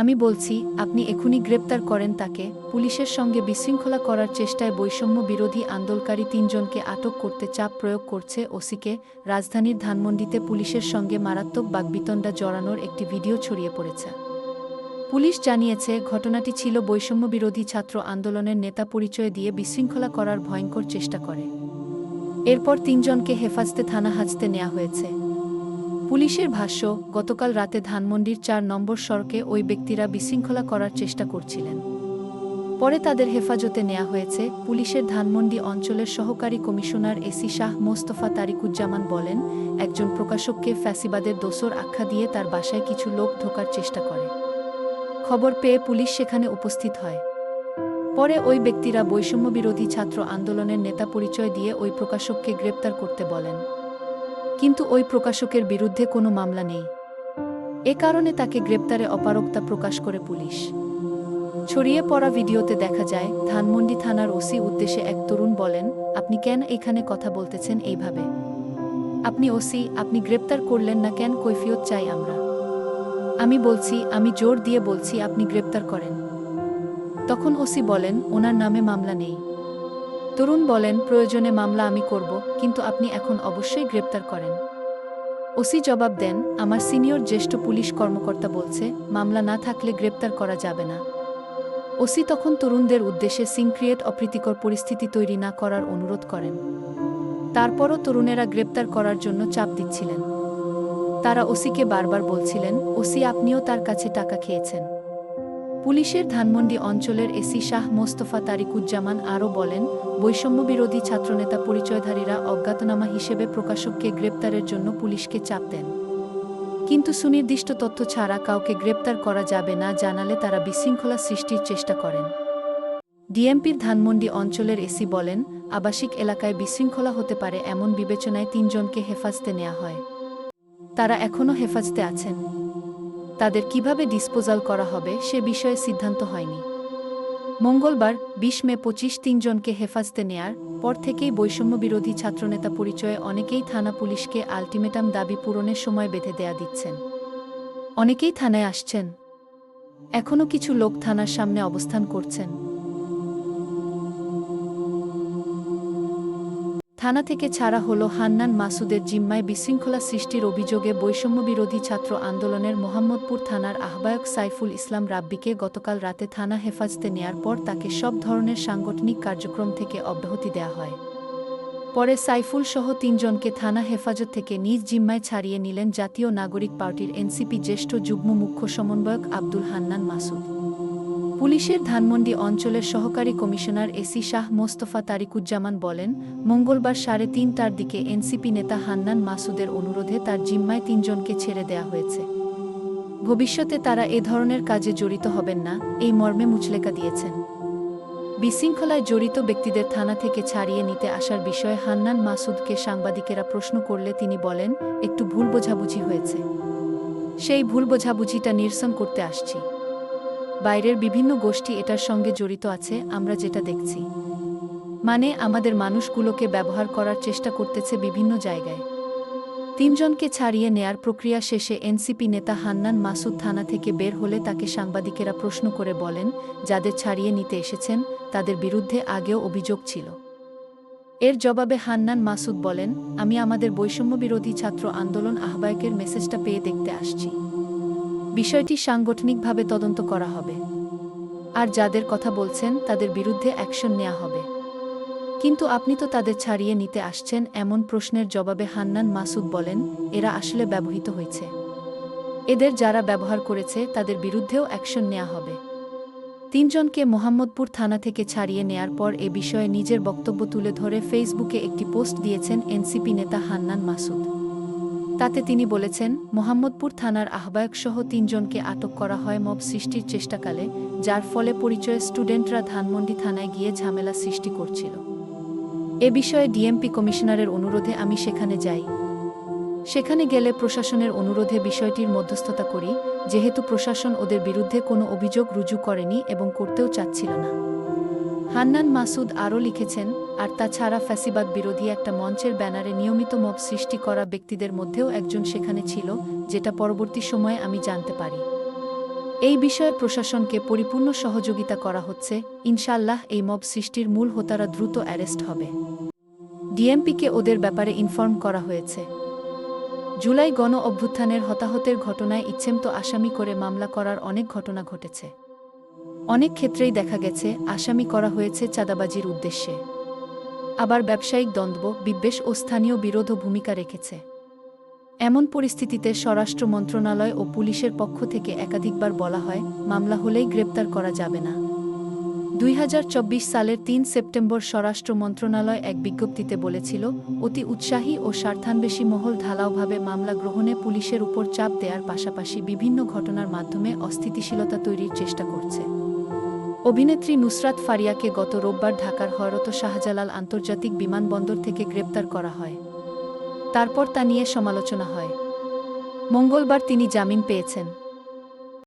আমি বলছি, আপনি এখনই গ্রেপ্তার করেন তাকে, পুলিশের সঙ্গে বিশৃঙ্খলা করার চেষ্টায় বৈষম্য বিরোধী আন্দোলনকারী তিনজনকে আটক করতে চাপ প্রয়োগ করছে ওসিকে, রাজধানীর ধানমন্ডিতে পুলিশের সঙ্গে মারাত্মক বাগবিতণ্ডা জড়ানোর একটি ভিডিও ছড়িয়ে পড়েছে। পুলিশ জানিয়েছে, ঘটনাটি ছিল বৈষম্য বিরোধী ছাত্র আন্দোলনের নেতা পরিচয় দিয়ে বিশৃঙ্খলা করার ভয়ঙ্কর চেষ্টা করে। এরপর তিনজনকে হেফাজতে থানা হাজতে নেওয়া হয়েছে। পুলিশের ভাষ্য, গতকাল রাতে ধানমন্ডির চার নম্বর সড়কে ওই ব্যক্তিরা বিশৃঙ্খলা করার চেষ্টা করছিলেন। পরে তাদের হেফাজতে নেওয়া হয়েছে, পুলিশের ধানমন্ডি অঞ্চলের সহকারী কমিশনার এসি শাহ মোস্তফা তারিকুজ্জামান বলেন, একজন প্রকাশককে ফ্যাসিবাদের দোসর আখ্যা দিয়ে তার বাসায় কিছু লোক ঢোকার চেষ্টা করে। খবর পেয়ে পুলিশ সেখানে উপস্থিত হয়। পরে ওই ব্যক্তিরা বৈষম্য বিরোধী ছাত্র আন্দোলনের নেতা পরিচয় দিয়ে ওই প্রকাশককে গ্রেপ্তার করতে বলেন। কিন্তু ওই প্রকাশকের বিরুদ্ধে কোনো মামলা নেই। এ কারণে তাকে গ্রেপ্তারে অপারগতা প্রকাশ করে পুলিশ। ছড়িয়ে পড়া ভিডিওতে দেখা যায়, ধানমন্ডি থানার ওসি উদ্দেশ্যে এক তরুণ বলেন, আপনি কেন এখানে কথা বলতেছেন এইভাবে? আপনি ওসি, আপনি গ্রেপ্তার করলেন না কেন? কৈফিয়ত চাই আমরা। আমি বলছি, আমি জোর দিয়ে বলছি, আপনি গ্রেপ্তার করেন। তখন ওসি বলেন, ওনার নামে মামলা নেই। তরুণ বলেন, প্রয়োজনে মামলা আমি করব, কিন্তু আপনি এখন অবশ্যই গ্রেপ্তার করেন। ওসি জবাব দেন, আমার সিনিয়র জ্যেষ্ঠ পুলিশ কর্মকর্তা বলছে, মামলা না থাকলে গ্রেপ্তার করা যাবে না। ওসি তখন তরুণদের উদ্দেশ্যে সিনক্রিয়েট অপ্রীতিকর পরিস্থিতি তৈরি না করার অনুরোধ করেন। তারপরও তরুণেরা গ্রেপ্তার করার জন্য চাপ দিচ্ছিলেন। তারা ওসিকে বারবার বলছিলেন, ওসি, আপনিও তার কাছে টাকা খেয়েছেন। পুলিশের ধানমন্ডি অঞ্চলের এসি শাহ মোস্তফা তারিকুজ্জামান আরও বলেন বৈষম্য বিরোধী ছাত্রনেতা পরিচয়ধারীরা অজ্ঞাতনামা হিসেবে প্রকাশককে গ্রেপ্তারের জন্য পুলিশকে চাপ দেন। কিন্তু সুনির্দিষ্ট তথ্য ছাড়া কাউকে গ্রেপ্তার করা যাবে না জানালে তারা বিশৃঙ্খলা সৃষ্টির চেষ্টা করেন। ডিএমপির ধানমন্ডি অঞ্চলের এসি বলেন, আবাসিক এলাকায় বিশৃঙ্খলা হতে পারে এমন বিবেচনায় তিনজনকে হেফাজতে নেওয়া হয়। তারা এখনও হেফাজতে আছেন। তাদের কীভাবে ডিসপোজাল করা হবে সে বিষয়ে সিদ্ধান্ত হয়নি। মঙ্গলবার, বিশ মে পঁচিশ তিনজনকে হেফাজতে নেয়ার পর থেকেই বৈষম্য বিরোধী ছাত্রনেতা পরিচয়ে অনেকেই থানা পুলিশকে আলটিমেটাম দাবি পূরণের সময় বেঁধে দেয়া দিচ্ছেন। অনেকেই থানায় আসছেন। এখনও কিছু লোক থানার সামনে অবস্থান করছেন। থানা থেকে ছাড়া হল হান্নান মাসুদের জিম্মায় বিশৃঙ্খলা সৃষ্টির অভিযোগে বৈষম্য বিরোধী ছাত্র আন্দোলনের মোহাম্মদপুর থানার আহ্বায়ক সাইফুল ইসলাম রাব্বিকে গতকাল রাতে থানা হেফাজতে নেয়ার পর তাকে সব ধরনের সাংগঠনিক কার্যক্রম থেকে অব্যাহতি দেওয়া হয়। পরে সাইফুল সহ তিনজনকে থানা হেফাজত থেকে নিজ জিম্মায় ছাড়িয়ে নিলেন জাতীয় নাগরিক পার্টির এনসিপি জ্যেষ্ঠ যুগ্ম মুখ্য সমন্বয়ক আব্দুল হান্নান মাসুদ। পুলিশের ধানমন্ডি অঞ্চলের সহকারী কমিশনার এসি শাহ মোস্তফা তারিকুজ্জামান বলেন, মঙ্গলবার সাড়ে তিনটার দিকে এনসিপি নেতা হান্নান মাসুদের অনুরোধে তার জিম্মায় তিনজনকে ছেড়ে দেয়া হয়েছে। ভবিষ্যতে তারা এ ধরনের কাজে জড়িত হবেন না, এই মর্মে মুচলেকা দিয়েছেন। বিশৃঙ্খলায় জড়িত ব্যক্তিদের থানা থেকে ছাড়িয়ে নিতে আসার বিষয়ে হান্নান মাসুদকে সাংবাদিকেরা প্রশ্ন করলে তিনি বলেন, একটু ভুল বোঝাবুঝি হয়েছে। সেই ভুল বোঝাবুঝিটা নিরসন করতে আসছি। বাইরের বিভিন্ন গোষ্ঠী এটার সঙ্গে জড়িত আছে, আমরা যেটা দেখছি। মানে আমাদের মানুষগুলোকে ব্যবহার করার চেষ্টা করতেছে বিভিন্ন জায়গায়। তিনজনকে ছাড়িয়ে নেয়ার প্রক্রিয়া শেষে এনসিপি নেতা হান্নান মাসুদ থানা থেকে বের হলে তাকে সাংবাদিকেরা প্রশ্ন করে বলেন, যাদের ছাড়িয়ে নিতে এসেছেন, তাদের বিরুদ্ধে আগেও অভিযোগ ছিল। এর জবাবে হান্নান মাসুদ বলেন, আমি আমাদের বৈষম্য বিরোধী ছাত্র আন্দোলন আহ্বায়কের মেসেজটা পেয়ে দেখতে আসছি। বিষয়টি সাংগঠনিকভাবে তদন্ত করা হবে। আর যাদের কথা বলছেন, তাদের বিরুদ্ধে অ্যাকশন নেওয়া হবে। কিন্তু আপনি তো তাদের ছাড়িয়ে নিতে আসছেন এমন প্রশ্নের জবাবে হান্নান মাসুদ বলেন, এরা আসলে ব্যবহৃত হয়েছে। এদের যারা ব্যবহার করেছে, তাদের বিরুদ্ধেও অ্যাকশন নেওয়া হবে। তিনজনকে মোহাম্মদপুর থানা থেকে ছাড়িয়ে নেয়ার পর এ বিষয়ে নিজের বক্তব্য তুলে ধরে ফেসবুকে একটি পোস্ট দিয়েছেন এনসিপি নেতা হান্নান মাসুদ। তাতে তিনি বলেছেন, মোহাম্মদপুর থানার আহ্বায়কসহ তিনজনকে আটক করা হয় মব সৃষ্টির চেষ্টাকালে, যার ফলে পরিচয়ে স্টুডেন্টরা ধানমন্ডি থানায় গিয়ে ঝামেলা সৃষ্টি করছিল। এ বিষয়ে ডিএমপি কমিশনারের অনুরোধে আমি সেখানে যাই। সেখানে গেলে প্রশাসনের অনুরোধে বিষয়টির মধ্যস্থতা করি, যেহেতু প্রশাসন ওদের বিরুদ্ধে কোনো অভিযোগ রুজু করেনি এবং করতেও চাচ্ছিল না। হান্নান মাসুদ আরও লিখেছেন, আর তাছাড়া ফ্যাসিবাদ বিরোধী একটা মঞ্চের ব্যানারে নিয়মিত মব সৃষ্টি করা ব্যক্তিদের মধ্যেও একজন সেখানে ছিল, যেটা পরবর্তী সময়ে আমি জানতে পারি। এই বিষয়ে প্রশাসনকে পরিপূর্ণ সহযোগিতা করা হচ্ছে ইনশাল্লাহ এই মব সৃষ্টির মূল হোতারা দ্রুত অ্যারেস্ট হবে। ডিএমপিকে ওদের ব্যাপারে ইনফর্ম করা হয়েছে। জুলাই গণ অভ্যুত্থানের হতাহতের ঘটনায় ইচ্ছেমতো আসামি করে মামলা করার অনেক ঘটনা ঘটেছে। অনেক ক্ষেত্রেই দেখা গেছে আসামি করা হয়েছে চাঁদাবাজির উদ্দেশ্যে। আবার ব্যবসায়িক দ্বন্দ্ব, বিদ্বেষ ও স্থানীয় বিরোধ ভূমিকা রেখেছে। এমন পরিস্থিতিতে স্বরাষ্ট্র মন্ত্রণালয় ও পুলিশের পক্ষ থেকে একাধিকবার বলা হয়, মামলা হলেই গ্রেপ্তার করা যাবে না। দুই হাজার চব্বিশ সালের তিন সেপ্টেম্বর স্বরাষ্ট্র মন্ত্রণালয় এক বিজ্ঞপ্তিতে বলেছিল, অতি উৎসাহী ও স্বার্থান্বেষী মহল ঢালাওভাবে মামলা গ্রহণে পুলিশের উপর চাপ দেওয়ার পাশাপাশি বিভিন্ন ঘটনার মাধ্যমে অস্থিতিশীলতা তৈরির চেষ্টা করছে। অভিনেত্রী নুসরাত ফারিয়াকে গত রোববার ঢাকার হরত শাহজালাল আন্তর্জাতিক বিমানবন্দর থেকে গ্রেপ্তার করা হয়। তারপর তা নিয়ে সমালোচনা হয়। মঙ্গলবার তিনি জামিন পেয়েছেন।